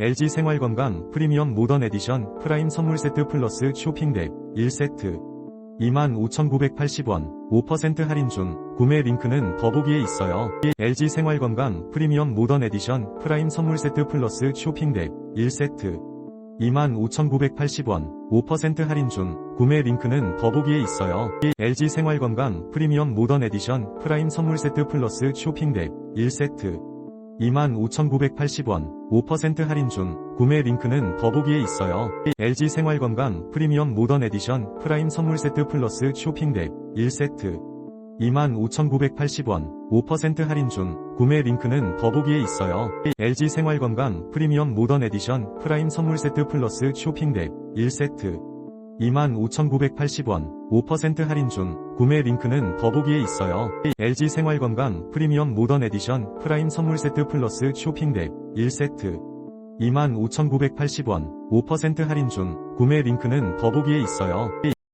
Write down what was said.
LG 생활건강 프리미엄 모던 에디션 프라임 선물 세트 플러스 쇼핑백 1세트 25,980원 5% 할인 중 구매 링크는 더보기에 있어요. LG 생활건강 프리미엄 모던 에디션 프라임 선물 세트 플러스 쇼핑백 1세트 25,980원 5% 할인 중 구매 링크는 더보기에 있어요. LG 생활건강 프리미엄 모던 에디션 프라임 선물 세트 플러스 쇼핑백 1세트 25,980원 5% 할인 중 구매 링크는 더보기에 있어요. LG 생활건강 프리미엄 모던 에디션 프라임 선물 세트 플러스 쇼핑백 1세트 25,980원 5% 할인 중 구매 링크는 더보기에 있어요. LG 생활건강 프리미엄 모던 에디션 프라임 선물 세트 플러스 쇼핑백 1세트 25,980원 5% 할인 중 구매 링크는 더보기에 있어요. LG 생활건강 프리미엄 모던 에디션 프라임 선물 세트 플러스 쇼핑백 1세트 25,980원 5% 할인 중 구매 링크는 더보기에 있어요.